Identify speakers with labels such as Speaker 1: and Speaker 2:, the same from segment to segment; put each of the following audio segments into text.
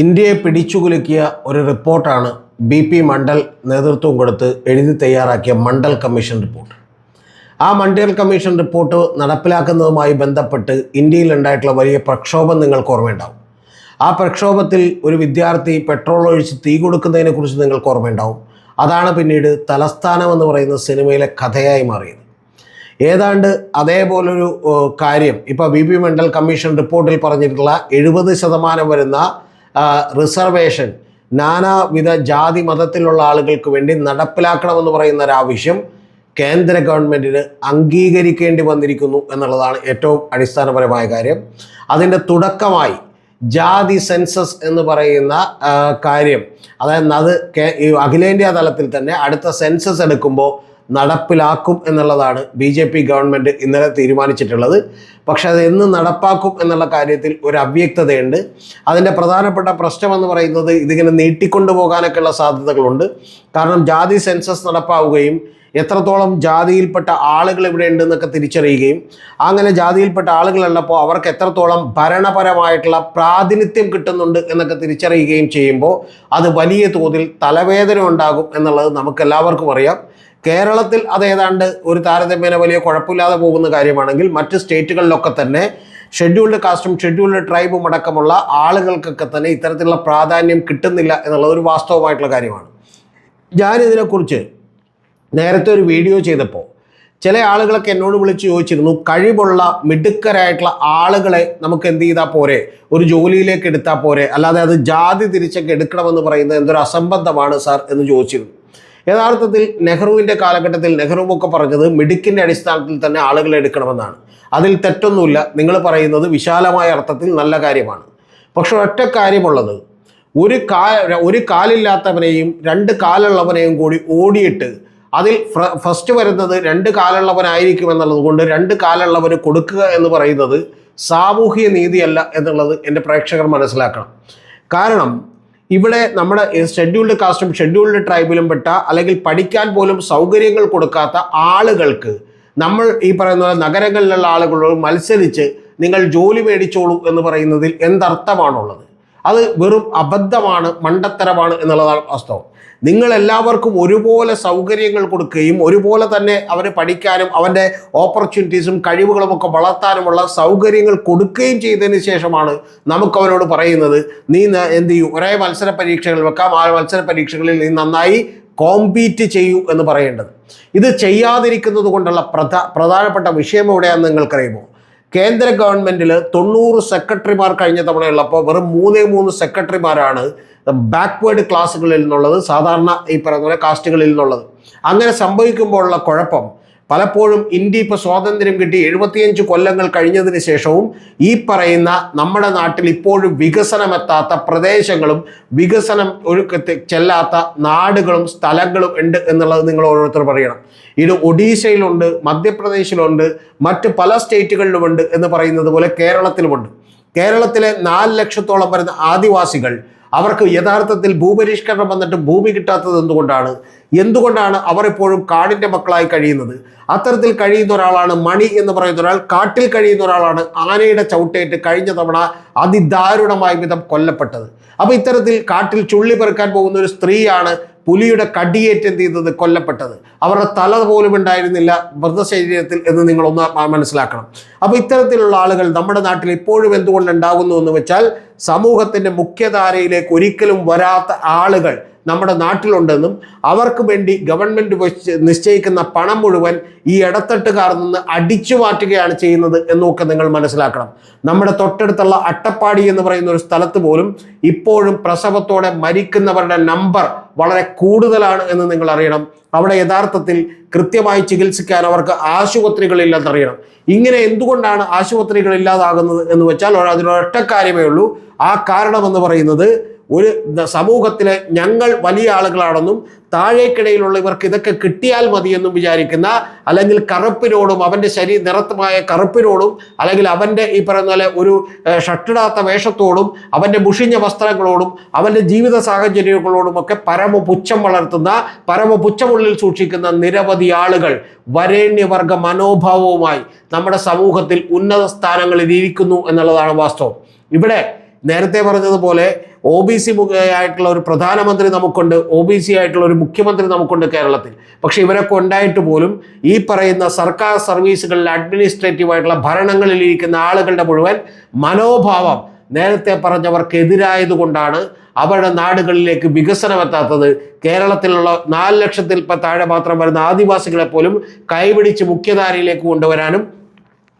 Speaker 1: ഇന്ത്യയെ പിടിച്ചുകുലുക്കിയ ഒരു റിപ്പോർട്ടാണ് ബി പി മണ്ഡൽ നേതൃത്വം കൊടുത്ത് എഴുതി തയ്യാറാക്കിയ മണ്ഡൽ കമ്മീഷൻ റിപ്പോർട്ട്. ആ മണ്ഡൽ കമ്മീഷൻ റിപ്പോർട്ട് നടപ്പിലാക്കുന്നതുമായി ബന്ധപ്പെട്ട് ഇന്ത്യയിൽ ഉണ്ടായിട്ടുള്ള വലിയ പ്രക്ഷോഭം നിങ്ങൾക്ക് ഓർമ്മയുണ്ടാവും. ആ പ്രക്ഷോഭത്തിൽ ഒരു വിദ്യാർത്ഥി പെട്രോൾ ഒഴിച്ച് തീ കൊടുക്കുന്നതിനെക്കുറിച്ച് നിങ്ങൾക്ക് ഓർമ്മയുണ്ടാവും. അതാണ് പിന്നീട് തലസ്ഥാനം എന്ന് പറയുന്ന സിനിമയിലെ കഥയായി മാറിയത്. ഏതാണ്ട് അതേപോലൊരു കാര്യം ഇപ്പോൾ ബി പി മണ്ഡൽ കമ്മീഷൻ റിപ്പോർട്ടിൽ പറഞ്ഞിട്ടുള്ള എഴുപത് ശതമാനം വരുന്ന റിസർവേഷൻ നാനാവിധ ജാതി മതത്തിലുള്ള ആളുകൾക്ക് വേണ്ടി നടപ്പിലാക്കണമെന്ന് പറയുന്ന ഒരാവശ്യം കേന്ദ്ര ഗവൺമെന്റിന് അംഗീകരിക്കേണ്ടി വന്നിരിക്കുന്നു എന്നുള്ളതാണ് ഏറ്റവും അടിസ്ഥാനപരമായ കാര്യം. അതിന്റെ തുടക്കമായി ജാതി സെൻസസ് എന്ന് പറയുന്ന കാര്യം. അതായത് അത് അഖിലേന്ത്യാ തലത്തിൽ തന്നെ അടുത്ത സെൻസസ് എടുക്കുമ്പോൾ നടപ്പിലാക്കും എന്നുള്ളതാണ് ബി ജെ പി ഗവൺമെന്റ് ഇന്നലെ തീരുമാനിച്ചിട്ടുള്ളത്. പക്ഷേ അത് എന്ന് നടപ്പാക്കും എന്നുള്ള കാര്യത്തിൽ ഒരു അവ്യക്തതയുണ്ട്. അതിന്റെ പ്രധാനപ്പെട്ട പ്രശ്നമെന്ന് പറയുന്നത് ഇതിങ്ങനെ നീട്ടിക്കൊണ്ടു പോകാനൊക്കെയുള്ള സാധ്യതകളുണ്ട്. കാരണം ജാതി സെൻസസ് നടപ്പാവുകയും എത്രത്തോളം ജാതിയിൽപ്പെട്ട ആളുകൾ ഇവിടെ ഉണ്ടെന്നൊക്കെ തിരിച്ചറിയുകയും അങ്ങനെ ജാതിയിൽപ്പെട്ട ആളുകളുള്ളപ്പോൾ അവർക്ക് എത്രത്തോളം ഭരണപരമായിട്ടുള്ള പ്രാതിനിധ്യം കിട്ടുന്നുണ്ട് എന്നൊക്കെ തിരിച്ചറിയുകയും ചെയ്യുമ്പോൾ അത് വലിയ തോതിൽ തലവേദന ഉണ്ടാകും എന്നുള്ളത് നമുക്കെല്ലാവർക്കും അറിയാം. കേരളത്തിൽ അത് ഏതാണ്ട് ഒരു താരതമ്യേന വലിയ കുഴപ്പമില്ലാതെ പോകുന്ന കാര്യമാണെങ്കിൽ മറ്റ് സ്റ്റേറ്റുകളിലൊക്കെ തന്നെ ഷെഡ്യൂൾഡ് കാസ്റ്റും ഷെഡ്യൂൾഡ് ട്രൈബും അടക്കമുള്ള ആളുകൾക്കൊക്കെ തന്നെ ഇത്തരത്തിലുള്ള പ്രാധാന്യം കിട്ടുന്നില്ല എന്നുള്ളത് ഒരു വാസ്തവമായിട്ടുള്ള കാര്യമാണ്. ഞാനിതിനെക്കുറിച്ച് നേരത്തെ ഒരു വീഡിയോ ചെയ്തപ്പോൾ ചില ആളുകളൊക്കെ എന്നോട് വിളിച്ച് ചോദിച്ചിരുന്നു കഴിവുള്ള മിടുക്കരായിട്ടുള്ള ആളുകളെ നമുക്ക് എന്ത് ചെയ്താൽ പോരെ? ഒരു ജോലിയിലേക്ക് എടുത്താൽ പോരെ? അല്ലാതെ അത് ജാതി തിരിച്ചൊക്കെ എടുക്കണമെന്ന് പറയുന്നത് എന്തൊരു അസംബന്ധമാണ് സാർ? എന്ന് ചോദിച്ചിരുന്നു. യഥാർത്ഥത്തിൽ നെഹ്റുവിന്റെ കാലഘട്ടത്തിൽ നെഹ്റുവൊക്കെ പറഞ്ഞത് മിടുക്കിന്റെ അടിസ്ഥാനത്തിൽ തന്നെ ആളുകളെ എടുക്കണമെന്നാണ്. അതിൽ തെറ്റൊന്നുമില്ല. നിങ്ങൾ പറയുന്നത് വിശാലമായ അർത്ഥത്തിൽ നല്ല കാര്യമാണ്. പക്ഷെ ഒറ്റ കാര്യമുള്ളത്. ഒരു കാ ഒരു കാലില്ലാത്തവനെയും രണ്ട് കാലുള്ളവനെയും കൂടി ഓടിയിട്ട് അതിൽ ഫസ്റ്റ് വരുന്നത് രണ്ട് കാലുള്ളവനായിരിക്കും എന്നുള്ളത് കൊണ്ട് രണ്ട് കാലുള്ളവന് കൊടുക്കുക എന്ന് പറയുന്നത് സാമൂഹിക നീതിയല്ല എന്നുള്ളത് എന്റെ പ്രേക്ഷകർ മനസ്സിലാക്കണം. കാരണം ഇവിടെ നമ്മുടെ ഷെഡ്യൂൾഡ് കാസ്റ്റും ഷെഡ്യൂൾഡ് ട്രൈബിലും പെട്ട അല്ലെങ്കിൽ പഠിക്കാൻ പോലും സൗകര്യങ്ങൾ കൊടുക്കാത്ത ആളുകൾക്ക് നമ്മൾ ഈ പറയുന്ന പോലെ നഗരങ്ങളിലുള്ള ആളുകളോട് മത്സരിച്ച് നിങ്ങൾ ജോലി മേടിച്ചോളൂ എന്ന് പറയുന്നതിൽ എന്തർത്ഥമാണുള്ളത്? അത് വെറും അബദ്ധമാണ് മണ്ടത്തരമാണ് എന്നുള്ളതാണ് വാസ്തവം. നിങ്ങൾ എല്ലാവർക്കും ഒരുപോലെ സൗകര്യങ്ങൾ കൊടുക്കുകയും ഒരുപോലെ തന്നെ അവന് പഠിക്കാനും അവന്റെ ഓപ്പർച്യൂണിറ്റീസും കഴിവുകളും ഒക്കെ വളർത്താനുമുള്ള സൗകര്യങ്ങൾ കൊടുക്കുകയും ചെയ്തതിന് ശേഷമാണ് നമുക്കവനോട് പറയുന്നത് നീ എന്ത് ചെയ്യൂ? ഒരേ മത്സര പരീക്ഷകൾ വെക്കാം ആ മത്സര പരീക്ഷകളിൽ നീ നന്നായി കോമ്പീറ്റ് ചെയ്യൂ എന്ന് പറയേണ്ടത്. ഇത് ചെയ്യാതിരിക്കുന്നത് കൊണ്ടുള്ള പ്രധാ പ്രധാനപ്പെട്ട വിഷയം എവിടെയാണെന്ന് നിങ്ങൾക്കറിയുമോ? കേന്ദ്ര ഗവൺമെന്റിൽ തൊണ്ണൂറ് സെക്രട്ടറിമാർ കഴിഞ്ഞ തവണയുള്ളപ്പോൾ വെറും മൂന്നേ മൂന്ന് സെക്രട്ടറിമാരാണ് ബാക്ക്വേർഡ് ക്ലാസ്സുകളിൽ നിന്നുള്ളത് സാധാരണ ഈ പറയുന്ന പോലെ കാസ്റ്റുകളിൽ നിന്നുള്ളത്. അങ്ങനെ സംഭവിക്കുമ്പോഴുള്ള കുഴപ്പം പലപ്പോഴും ഇന്ത്യ ഇപ്പോൾ സ്വാതന്ത്ര്യം കിട്ടി എഴുപത്തിയഞ്ച് കൊല്ലങ്ങൾ കഴിഞ്ഞതിന് ശേഷവും ഈ പറയുന്ന നമ്മുടെ നാട്ടിൽ ഇപ്പോഴും വികസനമെത്താത്ത പ്രദേശങ്ങളും വികസനം ഒരു ചെല്ലാത്ത നാടുകളും സ്ഥലങ്ങളും ഉണ്ട് എന്നുള്ളത് നിങ്ങൾ ഓരോരുത്തർ പറയണം. ഇത് ഒഡീഷയിലുണ്ട് മധ്യപ്രദേശിലുണ്ട് മറ്റ് പല സ്റ്റേറ്റുകളിലുമുണ്ട് എന്ന് പറയുന്നത് പോലെ കേരളത്തിലുമുണ്ട്. കേരളത്തിലെ നാല് ലക്ഷത്തോളം വരുന്ന ആദിവാസികൾ അവർക്ക് യഥാർത്ഥത്തിൽ ഭൂപരിഷ്കരണം വന്നിട്ട് ഭൂമി കിട്ടാത്തത് എന്തുകൊണ്ടാണ്? എന്തുകൊണ്ടാണ് അവർ എപ്പോഴും കാടിന്റെ മക്കളായി കഴിയുന്നത്? അത്തരത്തിൽ കഴിയുന്ന ഒരാളാണ് മണി എന്ന് പറയുന്ന ഒരാൾ കാട്ടിൽ കഴിയുന്ന ഒരാളാണ് ആനയുടെ ചവിട്ടേറ്റ് കഴിഞ്ഞ തവണ അതിദാരുണമായ വിധം കൊല്ലപ്പെട്ടത്. അപ്പോൾ ഇത്തരത്തിൽ കാട്ടിൽ ചുള്ളി പെറുക്കാൻ പോകുന്ന ഒരു സ്ത്രീയാണ് പുലിയുടെ കടിയേറ്റ് എന്ത് ചെയ്തത്? കൊല്ലപ്പെട്ടത്. അവരുടെ തല പോലും ഉണ്ടായിരുന്നില്ല മൃതശരീരത്തിൽ എന്ന് നിങ്ങൾ ഒന്ന് മനസ്സിലാക്കണം. അപ്പോൾ ഇത്തരത്തിലുള്ള ആളുകൾ നമ്മുടെ നാട്ടിൽ ഇപ്പോഴും എന്തുകൊണ്ട് ഉണ്ടാകുന്നു എന്ന് വെച്ചാൽ സമൂഹത്തിന്റെ മുഖ്യധാരയിലേക്ക് ഒരിക്കലും വരാത്ത ആളുകൾ നമ്മുടെ നാട്ടിലുണ്ടെന്നും അവർക്ക് വേണ്ടി ഗവൺമെന്റ് നിശ്ചയിക്കുന്ന പണം മുഴുവൻ ഈ ഇടത്തട്ടുകാർ നിന്ന് അടിച്ചു മാറ്റുകയാണ് ചെയ്യുന്നത് എന്നൊക്കെ നിങ്ങൾ മനസ്സിലാക്കണം. നമ്മുടെ തൊട്ടടുത്തുള്ള അട്ടപ്പാടി എന്ന് പറയുന്ന ഒരു സ്ഥലത്ത് പോലും ഇപ്പോഴും പ്രസവത്തോടെ മരിക്കുന്നവരുടെ നമ്പർ വളരെ കൂടുതലാണ് എന്ന് നിങ്ങൾ അറിയണം. അവിടെ യഥാർത്ഥത്തിൽ കൃത്യമായി ചികിത്സിക്കാൻ അവർക്ക് ആശുപത്രികളില്ലെന്നറിയണം. ഇങ്ങനെ എന്തുകൊണ്ടാണ് ആശുപത്രികൾ ഇല്ലാതാകുന്നത് എന്ന് വെച്ചാൽ അതിനൊരൊറ്റ കാര്യമേ ഉള്ളൂ. ആ കാരണമെന്ന് പറയുന്നത് ഒരു സമൂഹത്തിലെ ഞങ്ങൾ വലിയ ആളുകളാണെന്നും താഴേക്കിടയിലുള്ളവർക്ക് ഇതൊക്കെ കിട്ടിയാൽ മതിയെന്നും വിചാരിക്കുന്ന അല്ലെങ്കിൽ കറുപ്പിനോടും അവന്റെ ശരീര നിറത്തുമായ കറുപ്പിനോടും അല്ലെങ്കിൽ അവന്റെ ഈ പറയുന്ന പോലെ ഒരു ഷട്ടിടാത്ത വേഷത്തോടും അവന്റെ മുഷിഞ്ഞ വസ്ത്രങ്ങളോടും അവന്റെ ജീവിത സാഹചര്യങ്ങളോടും ഒക്കെ പരമപുച്ഛം വളർത്തുന്ന പരമപുച്ഛമുള്ളിൽ സൂക്ഷിക്കുന്ന നിരവധി ആളുകൾ വരേണ്യവർഗ മനോഭാവവുമായി നമ്മുടെ സമൂഹത്തിൽ ഉന്നത സ്ഥാനങ്ങളിൽ ഇരിക്കുന്നു എന്നുള്ളതാണ് വാസ്തവം. ഇവിടെ നേരത്തെ പറഞ്ഞതുപോലെ ഒ ബി സി ആയിട്ടുള്ള ഒരു പ്രധാനമന്ത്രി നമുക്കുണ്ട് ഒ ബി സി ആയിട്ടുള്ള ഒരു മുഖ്യമന്ത്രി നമുക്കുണ്ട് കേരളത്തിൽ. പക്ഷെ ഇവരൊക്കെ ഉണ്ടായിട്ട് പോലും ഈ പറയുന്ന സർക്കാർ സർവീസുകളിൽ അഡ്മിനിസ്ട്രേറ്റീവായിട്ടുള്ള ഭരണങ്ങളിൽ ഇരിക്കുന്ന ആളുകളുടെ മുഴുവൻ മനോഭാവം നേരത്തെ പറഞ്ഞവർക്കെതിരായതുകൊണ്ടാണ് അവരുടെ നാടുകളിലേക്ക് വികസനം എത്താത്തത്. കേരളത്തിലുള്ള നാല് ലക്ഷത്തിൽ താഴെ മാത്രം വരുന്ന ആദിവാസികളെ പോലും കൈപിടിച്ച് മുഖ്യധാരയിലേക്ക് കൊണ്ടുവരാനും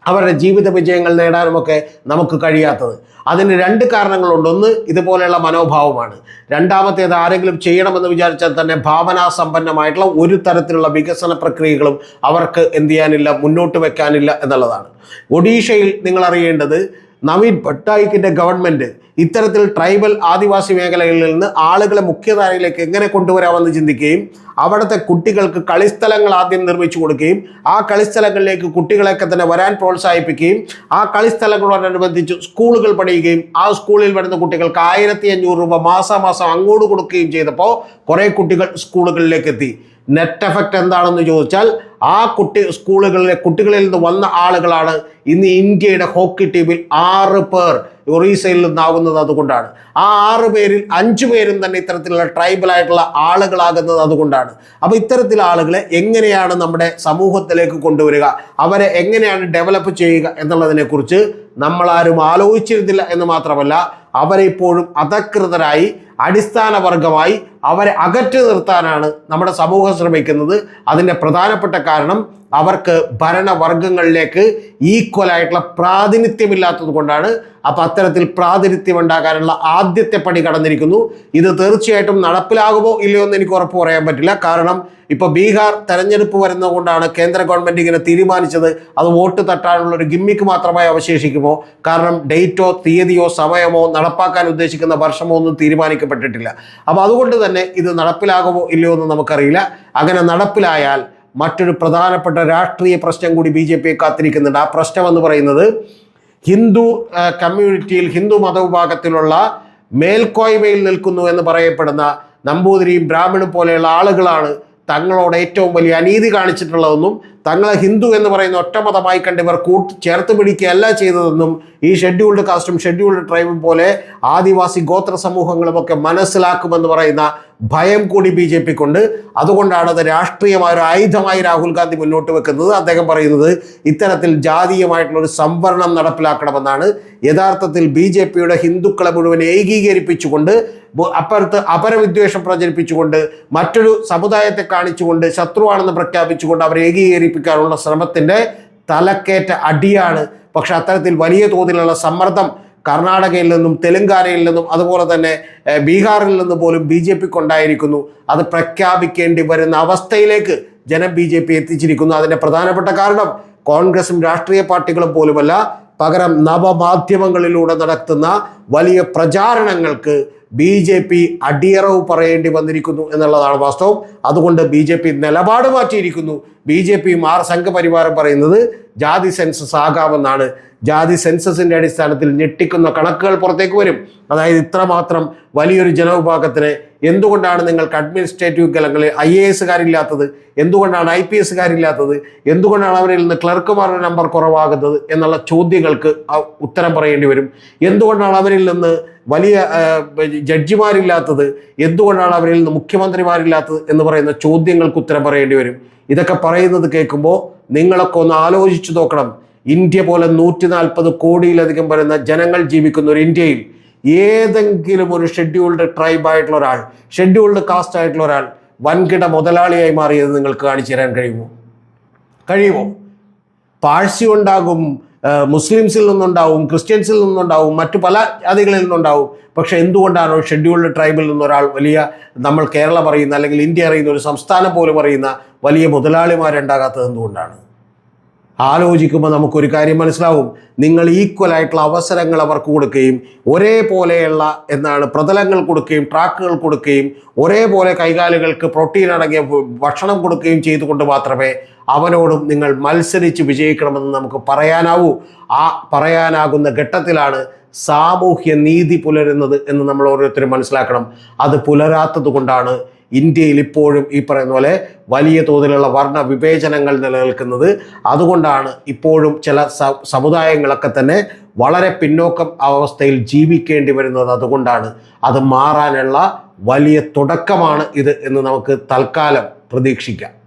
Speaker 1: അവരുടെ ജീവിത വിജയങ്ങൾ നേടാനുമൊക്കെ നമുക്ക് കഴിയാത്തത്. അതിന് രണ്ട് കാരണങ്ങളുണ്ട്. ഒന്ന് ഇതുപോലെയുള്ള മനോഭാവമാണ്. രണ്ടാമത്തേത് ആരെങ്കിലും ചെയ്യണമെന്ന് വിചാരിച്ചാൽ തന്നെ ഭാവനാ സമ്പന്നമായിട്ടുള്ള ഒരു തരത്തിലുള്ള വികസന പ്രക്രിയകളും അവർക്ക് എന്ത് ചെയ്യാനില്ല മുന്നോട്ട് വെക്കാനില്ല എന്നുള്ളതാണ്. ഒഡീഷയിൽ നിങ്ങൾ അറിയേണ്ടത് നവീൻ പട്നായിക്കിന്റെ ഗവൺമെന്റ് ഇത്തരത്തിൽ ട്രൈബൽ ആദിവാസി മേഖലകളിൽ നിന്ന് ആളുകളെ മുഖ്യധാരയിലേക്ക് എങ്ങനെ കൊണ്ടുവരാമെന്ന് ചിന്തിക്കുകയും അവിടുത്തെ കുട്ടികൾക്ക് കളിസ്ഥലങ്ങൾ ആദ്യം നിർമ്മിച്ചു കൊടുക്കുകയും ആ കളിസ്ഥലങ്ങളിലേക്ക് കുട്ടികളെയൊക്കെ തന്നെ വരാൻ പ്രോത്സാഹിപ്പിക്കുകയും ആ കളിസ്ഥലങ്ങളോടനുബന്ധിച്ച് സ്കൂളുകൾ പണിയുകയും ആ സ്കൂളിൽ വരുന്ന കുട്ടികൾക്ക് ആയിരത്തി അഞ്ഞൂറ് രൂപ മാസാമാസം അങ്ങോട്ട് കൊടുക്കുകയും ചെയ്തപ്പോൾ കുറേ കുട്ടികൾ സ്കൂളുകളിലേക്ക് എത്തി. നെറ്റ് എഫക്റ്റ് എന്താണെന്ന് ചോദിച്ചാൽ ആ കുട്ടി സ്കൂളുകളിലെ കുട്ടികളിൽ നിന്ന് വന്ന ആളുകളാണ് ഇന്ന് ഇന്ത്യയുടെ ഹോക്കി ടീമിൽ ആറ് പേർ ഒറീസയിൽ നിന്നാകുന്നത് അതുകൊണ്ടാണ്. ആ ആറ് പേരിൽ അഞ്ചു പേരും തന്നെ ഇത്തരത്തിലുള്ള ട്രൈബലായിട്ടുള്ള ആളുകളാകുന്നത് അതുകൊണ്ടാണ്. അപ്പോൾ ഇത്തരത്തിലുള്ള ആളുകളെ എങ്ങനെയാണ് നമ്മുടെ സമൂഹത്തിലേക്ക് കൊണ്ടുവരിക? അവരെ എങ്ങനെയാണ് ഡെവലപ്പ് ചെയ്യുക എന്നുള്ളതിനെക്കുറിച്ച് നമ്മളാരും ആലോചിച്ചിരുന്നില്ല എന്ന് മാത്രമല്ല അവരെ ഇപ്പോഴും അധകൃതരായി അടിസ്ഥാന വർഗമായി അവരെ അകറ്റി നിർത്താനാണ് നമ്മുടെ സമൂഹം ശ്രമിക്കുന്നത്. അതിന്റെ പ്രധാനപ്പെട്ട കാരണം അവർക്ക് ഭരണവർഗങ്ങളിലേക്ക് ഈക്വലായിട്ടുള്ള പ്രാതിനിധ്യമില്ലാത്തത് കൊണ്ടാണ്. അപ്പം അത്തരത്തിൽ പ്രാതിനിധ്യം ഉണ്ടാകാനുള്ള ആദ്യത്തെ പടി കടന്നിരിക്കുന്നു. ഇത് തീർച്ചയായിട്ടും നടപ്പിലാകുമോ ഇല്ലയോ എന്ന് എനിക്ക് ഉറപ്പ് പറയാൻ പറ്റില്ല. കാരണം ഇപ്പോൾ ബീഹാർ തെരഞ്ഞെടുപ്പ് വരുന്നതുകൊണ്ടാണ് കേന്ദ്ര ഗവൺമെന്റ് ഇങ്ങനെ തീരുമാനിച്ചത്. അത് വോട്ട് തട്ടാനുള്ള ഒരു ഗിമ്മിക്ക് മാത്രമായി അവശേഷിക്കുമോ? കാരണം ഡേറ്റോ തീയതിയോ സമയമോ നടപ്പാക്കാൻ ഉദ്ദേശിക്കുന്ന വർഷമോ ഒന്നും തീരുമാനിക്കപ്പെട്ടിട്ടില്ല അപ്പോൾ അതുകൊണ്ട് തന്നെ ഇത് നടപ്പിലാകുമോ ഇല്ലയോ എന്ന് നമുക്കറിയില്ല. അങ്ങനെ നടപ്പിലായാൽ മറ്റൊരു പ്രധാനപ്പെട്ട രാഷ്ട്രീയ പ്രശ്നം കൂടി ബി ജെ പിയെ കാത്തിരിക്കുന്നുണ്ട്. ആ പ്രശ്നം എന്ന് പറയുന്നത് ഹിന്ദു കമ്മ്യൂണിറ്റിയിൽ ഹിന്ദു മതവിഭാഗത്തിലുള്ള മേൽക്കോയ്മയിൽ നിൽക്കുന്നു എന്ന് പറയപ്പെടുന്ന നമ്പൂതിരിയും ബ്രാഹ്മണും പോലെയുള്ള ആളുകളാണ് തങ്ങളോട് ഏറ്റവും വലിയ അനീതി കാണിച്ചിട്ടുള്ളതെന്നും തങ്ങളെ ഹിന്ദു എന്ന് പറയുന്ന ഒറ്റമതമായി കണ്ട് ഇവർ കൂട്ട് ചേർത്ത് പിടിക്കുകയല്ല ചെയ്തതെന്നും ഈ ഷെഡ്യൂൾഡ് കാസ്റ്റും ഷെഡ്യൂൾഡ് ട്രൈബും പോലെ ആദിവാസി ഗോത്ര സമൂഹങ്ങളുമൊക്കെ മനസ്സിലാക്കുമെന്ന് പറയുന്ന ഭയം കൂടി ബി ജെ പിക്കുണ്ട്. അതുകൊണ്ടാണ് അത് രാഷ്ട്രീയമായ ഒരു ആയുധമായി രാഹുൽ ഗാന്ധി മുന്നോട്ട് വെക്കുന്നത്. അദ്ദേഹം പറയുന്നത് ഇത്തരത്തിൽ ജാതീയമായിട്ടുള്ള ഒരു സംവരണം നടപ്പിലാക്കണമെന്നാണ്. യഥാർത്ഥത്തിൽ ബി ജെ പിയുടെ ഹിന്ദുക്കളെ മുഴുവൻ ഏകീകരിപ്പിച്ചുകൊണ്ട് അപ്പുറത്ത് അപരവിദ്വേഷം പ്രചരിപ്പിച്ചുകൊണ്ട് മറ്റൊരു സമുദായത്തെ കാണിച്ചുകൊണ്ട് ശത്രുവാണെന്ന് പ്രഖ്യാപിച്ചുകൊണ്ട് അവരെ ഏകീകരിപ്പിക്കാനുള്ള ശ്രമത്തിന്റെ തലക്കേറ്റ അടിയാണ്. പക്ഷെ അത്തരത്തിൽ വലിയ തോതിലുള്ള സമ്മർദ്ദം കർണാടകയിൽ നിന്നും തെലങ്കാനയിൽ നിന്നും അതുപോലെ തന്നെ ബീഹാറിൽ നിന്ന് പോലും ബി ജെ പിക്ക് ഉണ്ടായിരിക്കുന്നു. അത് പ്രഖ്യാപിക്കേണ്ടി വരുന്ന അവസ്ഥയിലേക്ക് ജനം ബി ജെ പി എത്തിച്ചിരിക്കുന്നു. അതിന്റെ പ്രധാനപ്പെട്ട കാരണം കോൺഗ്രസും രാഷ്ട്രീയ പാർട്ടികളും പോലുമല്ല പകരം നവമാധ്യമങ്ങളിലൂടെ നടത്തുന്ന വലിയ പ്രചാരണങ്ങൾക്ക് ബി ജെ പി അടിയറവ് പറയേണ്ടി വന്നിരിക്കുന്നു എന്നുള്ളതാണ് വാസ്തവം. അതുകൊണ്ട് ബി ജെ പി നിലപാട് മാറ്റിയിരിക്കുന്നു. ബി ജെ പിയും ആർ സംഘപരിവാരം പറയുന്നത് ജാതി സെൻസസ് ആകാമെന്നാണ്. ജാതി സെൻസസിന്റെ അടിസ്ഥാനത്തിൽ ഞെട്ടിക്കുന്ന കണക്കുകൾ പുറത്തേക്ക് വരും. അതായത് ഇത്രമാത്രം വലിയൊരു ജനവിഭാഗത്തിന് എന്തുകൊണ്ടാണ് നിങ്ങൾക്ക് അഡ്മിനിസ്ട്രേറ്റീവ് കലങ്ങളിൽ ഐ എ എസുകാരില്ലാത്തത് എന്തുകൊണ്ടാണ് ഐ പി എസുകാരില്ലാത്തത് എന്തുകൊണ്ടാണ് അവരിൽ നിന്ന് ക്ലർക്കുമാരുടെ നമ്പർ കുറവാകുന്നത്? എന്നുള്ള ചോദ്യങ്ങൾക്ക് ഉത്തരം പറയേണ്ടി വരും. എന്തുകൊണ്ടാണ് അവരിൽ നിന്ന് വലിയ ജഡ്ജിമാരില്ലാത്തത് എന്തുകൊണ്ടാണ് അവരിൽ നിന്ന് മുഖ്യമന്ത്രിമാരില്ലാത്തത് എന്ന് പറയുന്ന ചോദ്യങ്ങൾക്ക് ഉത്തരം പറയേണ്ടി വരും. ഇതൊക്കെ പറയുന്നത് കേൾക്കുമ്പോൾ നിങ്ങളൊക്കെ ഒന്ന് ആലോചിച്ചു നോക്കണം. ഇന്ത്യ പോലെ നൂറ്റി നാൽപ്പത് കോടിയിലധികം വരുന്ന ജനങ്ങൾ ജീവിക്കുന്ന ഒരു ഇന്ത്യയിൽ ഏതെങ്കിലും ഒരു ഷെഡ്യൂൾഡ് ട്രൈബ് ആയിട്ടുള്ള ഒരാൾ ഷെഡ്യൂൾഡ് കാസ്റ്റ് ആയിട്ടുള്ള ഒരാൾ വൻകിട മുതലാളിയായി മാറിയത് നിങ്ങൾക്ക് കാണിച്ചു തരാൻ കഴിയുമോ? കഴിയുമോ? പാഴ്സി ഉണ്ടാകും മുസ്ലിംസിൽ നിന്നുണ്ടാവും ക്രിസ്ത്യൻസിൽ നിന്നുണ്ടാവും മറ്റു പല ജാതികളിൽ നിന്നുണ്ടാവും. പക്ഷെ എന്തുകൊണ്ടാണ് ഷെഡ്യൂൾഡ് ട്രൈബിൽ നിന്നൊരാൾ വലിയ നമ്മൾ കേരളം അറിയുന്ന അല്ലെങ്കിൽ ഇന്ത്യ അറിയുന്ന ഒരു സംസ്ഥാനം പോലും അറിയുന്ന വലിയ മുതലാളിമാരുണ്ടാകാത്തത് എന്തുകൊണ്ടാണ്? ആലോചിക്കുമ്പോൾ നമുക്കൊരു കാര്യം മനസ്സിലാവും. നിങ്ങൾ ഈക്വലായിട്ടുള്ള അവസരങ്ങൾ അവർക്ക് കൊടുക്കുകയും ഒരേപോലെയുള്ള എന്താണ് പ്രതലങ്ങൾ കൊടുക്കുകയും ട്രാക്കുകൾ കൊടുക്കുകയും ഒരേപോലെ കൈകാലുകൾക്ക് പ്രോട്ടീൻ അടങ്ങിയ ഭക്ഷണം കൊടുക്കുകയും ചെയ്തുകൊണ്ട് മാത്രമേ അവനോടും നിങ്ങൾ മത്സരിച്ച് വിജയിക്കണമെന്ന് നമുക്ക് പറയാനാവൂ. ആ പറയാനാകുന്ന ഘട്ടത്തിലാണ് സാമൂഹ്യ നീതി പുലരുന്നത് എന്ന് നമ്മൾ ഓരോരുത്തരും മനസ്സിലാക്കണം. അത് പുലരാത്തത് കൊണ്ടാണ് ഇന്ത്യയിൽ ഇപ്പോഴും ഈ പറയുന്ന പോലെ വലിയ തോതിലുള്ള വർണ വിവേചനങ്ങൾ നിലനിൽക്കുന്നത്. അതുകൊണ്ടാണ് ഇപ്പോഴും ചില സമുദായങ്ങളൊക്കെ തന്നെ വളരെ പിന്നോക്കം അവസ്ഥയിൽ ജീവിക്കേണ്ടി വരുന്നത് അതുകൊണ്ടാണ്. അത് മാറാനുള്ള വലിയ തുടക്കമാണ് ഇത് എന്ന് നമുക്ക് തൽക്കാലം പ്രതീക്ഷിക്കാം.